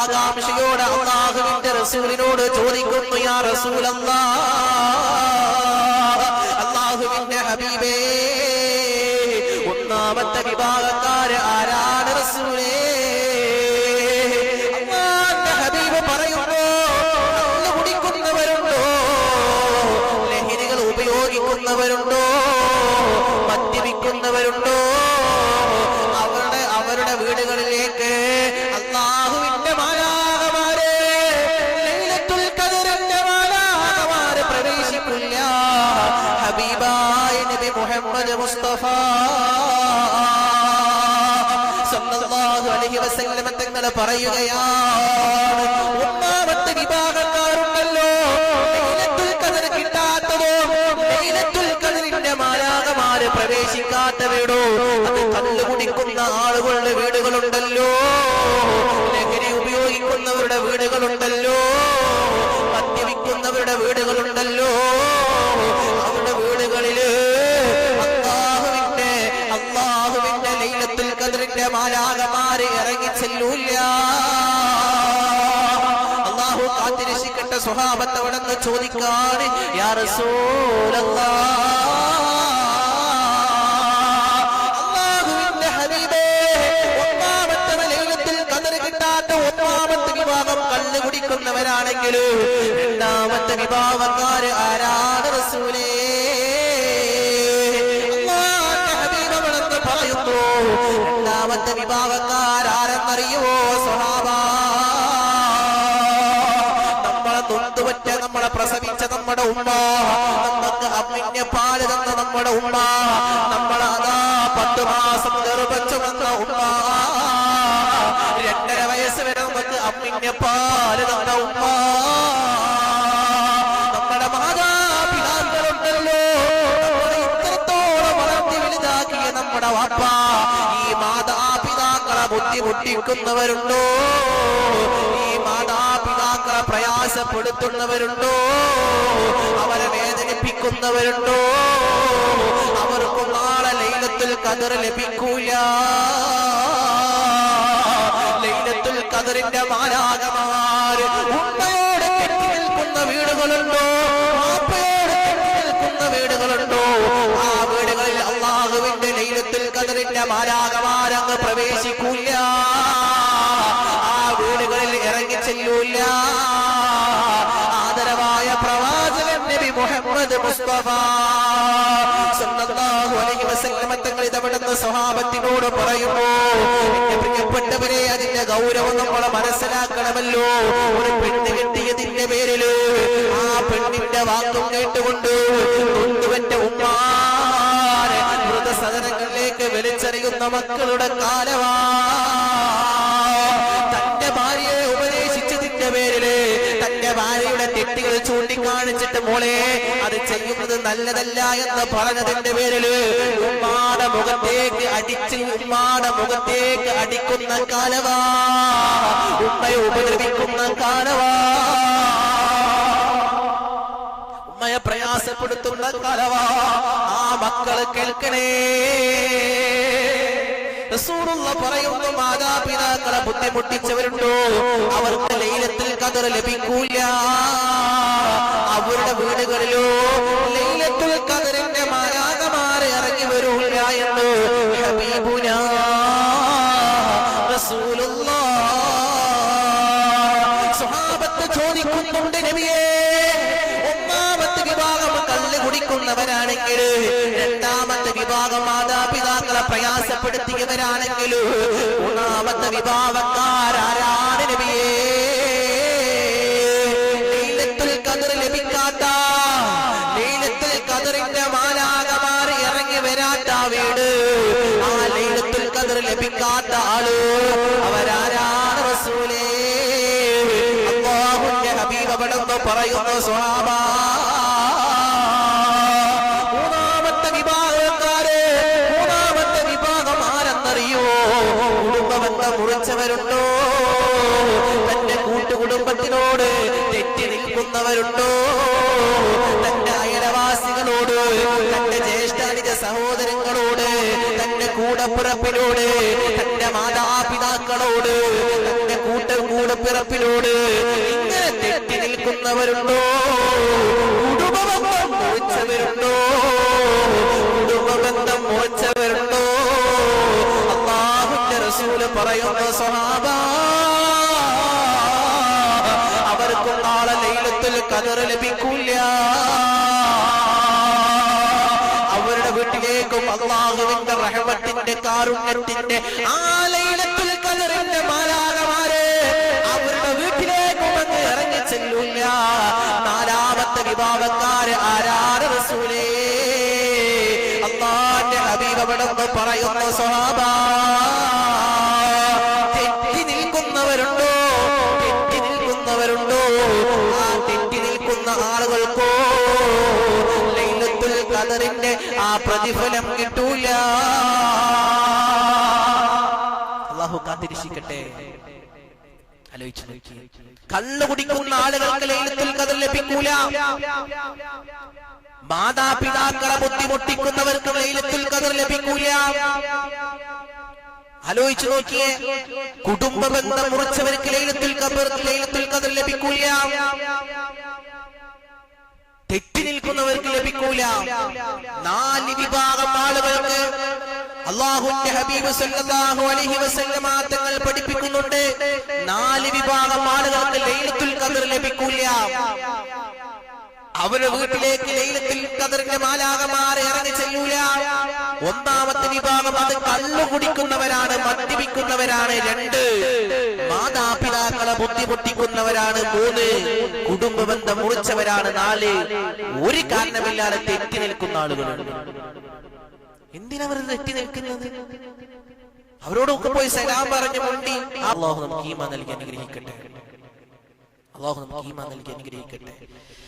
ആകാംക്ഷയോടെ അള്ളാഹുവിന്റെ റസൂലിനോട് ചോദിക്കുന്നു യാ റസൂലല്ലാ അള്ളാഹുവിന്റെ ഹബീബേ ഒന്നാമത്തെ വിഭാഗക്കാര് ആരാണ് റസൂലേ? ഹബീബ് ഉപയോഗിക്കുന്നവരുണ്ടോ? മദ്യപിക്കുന്നവരുണ്ടോ? തങ്ങൾ പറയുകയാണ് ഒന്നാമത്തെ വിഭാഗക്കാരുണ്ടല്ലോ. ഖദർ കിട്ടാത്തതോ ഖദറിന്റെ മാലാകമാര് പ്രവേശിക്കാത്തവരോ അത് കല്ലുകുടിക്കുന്ന ആളുകളുടെ വീടുകളുണ്ടല്ലോ. ചെല്ലൂല്ല അള്ളാഹു കാത്തിരക്ഷിക്കട്ടെ നിന്ന് ചോദിക്കാണ് യാ രണ്ടാമത്തെ അള്ളാഹുവിന്റെ ആരാധ ഒന്നാമത്തെ രണ്ടാമത്തെ വിഭാഗക്കാരെന്നറിയുവോ സ്വഹാബ. നമ്മളെ നൊന്തുപറ്റ നമ്മളെ പ്രസവിച്ച നമ്മുടെ ഉമ്മ. നമുക്ക് അമ്മിന്റെ പാൽ തന്ന നമ്മുടെ ഉമ്മ. നമ്മളെ അതാ പത്ത് മാസം ഗർഭച്ചു വന്ന ഉമ്മ. രണ്ടര വയസ്സ് വരെ നമുക്ക് അമ്മിന്റെ പാൽ തന്ന ഉമ്മ. ബുദ്ധിമുട്ടിക്കുന്നവരുണ്ടോ? ഈ മാതാപിതാക്കളെ പ്രയാസപ്പെടുത്തുന്നവരുണ്ടോ? അവരെ വേദനിപ്പിക്കുന്നവരുണ്ടോ? അവർക്കും നാളെ ലൈലത്തുൽ കതിർ ലഭിക്കൂല. ലൈലത്തുൽ കതിറിന്റെ മാരാകമാര് ഉണ്ടയോടെ നിൽക്കുന്ന വീടുകളുണ്ടോ വാപ്പയോട് കെട്ടി നിൽക്കുന്ന വീടുകളുണ്ടോ ആ വീടുകളിൽ അള്ളാഹുവിന്റെ ലൈലത്തുൽ കതിറിന്റെ മാരാകമാരങ്ങ് പ്രവേശിക്കൂല ആ വീടുകളിൽ ഇറങ്ങി ചെല്ലൂല ആദരവായ പ്രവാചകൻ നബി മുഹമ്മദ് മുസ്തഫ സ്വഭാവത്തിനോട് തങ്ങൾ ഇതവിടുന്ന് സ്വഹാബത്തിനോട് പറയുന്നു പ്രിയപ്പെട്ടവരെ അതിന്റെ ഗൗരവം നമ്മൾ മനസ്സിലാക്കണമല്ലോ. ഒരു പെണ്ണ് കിട്ടിയതിന്റെ പേരിൽ ആ പെണ്ണിന്റെ വാക്കും കേട്ടുകൊണ്ട് വലിച്ചെറിയുന്ന മക്കളുടെ കാലവാ. തന്റെ ഭാര്യയെ ഉപദേശിച്ചതിന്റെ പേരിൽ തന്റെ ഭാര്യയുടെ തെറ്റുകൾ ചൂണ്ടിക്കാണിച്ചിട്ട് മോളെ അത് ചെയ്യുന്നത് നല്ലതല്ല എന്ന് പറഞ്ഞതിന്റെ പേരിൽ ഉമ്മാടെ മുഖത്തേക്ക് അടിച്ച് ഉമ്മാടെ മുഖത്തേക്ക് അടിക്കുന്ന കാലവാ. ഉമ്മയെ ഉപദ്രവിക്കുന്ന കാലവാ. പ്രയാസപ്പെടുത്തുന്ന കാലവാ. ആ മക്കൾ കേൾക്കണേ. പറയുന്നു മാതാപിതാക്കളെ ബുദ്ധിമുട്ടിച്ചവരുണ്ടോ? അവർക്ക് ലൈലത്തിൽ കതർ ലഭിക്കൂല. അവരുടെ വീടുകളിലോ ലൈലത്തിൽ കതറിന്റെ മാരാകമാരെ ഇറങ്ങി വരൂല എന്ന് ഹബീബുന ചോദിക്കുന്നുണ്ട് നബിയേ കല്ല് കുടിക്കുന്നവരാണെങ്കിൽ രണ്ടാമത്തെ വിഭാഗം മാതാപിതാക്കളെ പ്രയാസപ്പെടുത്തിയവരാണെങ്കിൽ മൂന്നാമത്തെ വിഭാഗക്കാരാരാണ് നബിയേ. ലഭിക്കാത്ത വീട്. ആ ആൾ അവരാരാണ് റസൂലേ? അവിടെന്ന് പറയുന്നു സ്വഹാബാ മുറിച്ചവരുണ്ടോ തന്റെ കൂട്ടുകുടുംബത്തിനോട് തെറ്റി നിൽക്കുന്നവരുണ്ടോ? തന്റെ അയലവാസികളോട് തന്റെ ജ്യേഷ്ഠാനിജ സഹോദരങ്ങളോട് തന്റെ കൂടപ്പുറപ്പിനോട് തന്റെ മാതാപിതാക്കളോട് തന്റെ കൂട്ട കൂടപ്പ് കൂടപ്പിറപ്പിനോട് ഇങ്ങനെ തെറ്റി നിൽക്കുന്നവരുണ്ടോ? ലൈലത്തുൽ കദർ ലഭിക്കില്ല. അവരുടെ വീട്ടിലേക്കും അള്ളാഹുവിന്റെ റഹമത്തിന്റെ കാരുണ്യത്തിന്റെ ആ ലൈലത്തുൽ കദറിന്റെ മാലാകമാരെ അവരുടെ വീട്ടിലേക്കും അങ്ങ് ഇറങ്ങി ചെല്ലില്ല. നാലാമത്തെ വിഭാഗക്കാര് ആരാറ് റസൂലേ? അള്ളാന്റെ ഹബീബ് അവിടെ പറയുന്ന സ്വഹാബ ലൈലത്തുൽ ആ പ്രതിഫലം കിട്ടൂല. അള്ളാഹു കാത്തിരിക്കട്ടെ. കള്ളു കുടിക്കുന്ന ആളുകൾക്ക് ലൈലത്തുൽ കഥ ലഭിക്കൂല. മാതാപിതാക്കളെ ബുദ്ധിമുട്ടിക്കുന്നവർക്ക് ലൈലത്തുൽ കഥ ലഭിക്കൂല. ആലോചിച്ചു നോക്കിയേ. കുടുംബ ബന്ധം മുറിച്ചവർക്ക് ലൈലത്തുൽ കബർ ലൈലത്തുൽ ഖദർ ലഭിക്കൂല. തെറ്റി നിൽക്കുന്നവർക്ക് ലഭിക്കൂല. നാല് വിഭാഗം ആളുകൾക്ക് അള്ളാഹുന്റെ ഹബീബ് സല്ലല്ലാഹു അലൈഹി വസല്ലമ തങ്ങൾ പഠിപ്പിക്കുന്നുണ്ട്. നാല് വിഭാഗം ആളുകൾക്ക് ലൈലത്തുൽ ഖദർ ലഭിക്കൂല. അവരുടെ വീട്ടിലേക്ക് ലൈലത്തിൽ കതിറിന്റെ മാലാകമാരെ ഇറങ്ങി ചെല്ലൂല. ഒന്നാമത്തെ വിഭാഗം അത് കള്ളു കുടിക്കുന്നവരാണ് മദ്യപിക്കുന്നവരാണ് രണ്ട്. മാതാപിതാക്കളെ ബുദ്ധിമുട്ടിക്കുന്നവരാണ് മൂന്ന്. കുടുംബ ബന്ധം മുറിച്ചവരാണ് നാല്. ഒരു കാരണമില്ലാതെ തെറ്റി നിൽക്കുന്ന ആളുകളുണ്ട് എന്തിനവർ തെറ്റി നിൽക്കുന്നത്? അവരോടൊക്കെ പോയി സലാം പറഞ്ഞു മുണ്ടി. അള്ളാഹു നമുക്ക് ഈമ നൽകി അനുഗ്രഹിക്കട്ടെ. അള്ളാഹു നമുക്ക് ഈമ നൽകി അനുഗ്രഹിക്കട്ടെ.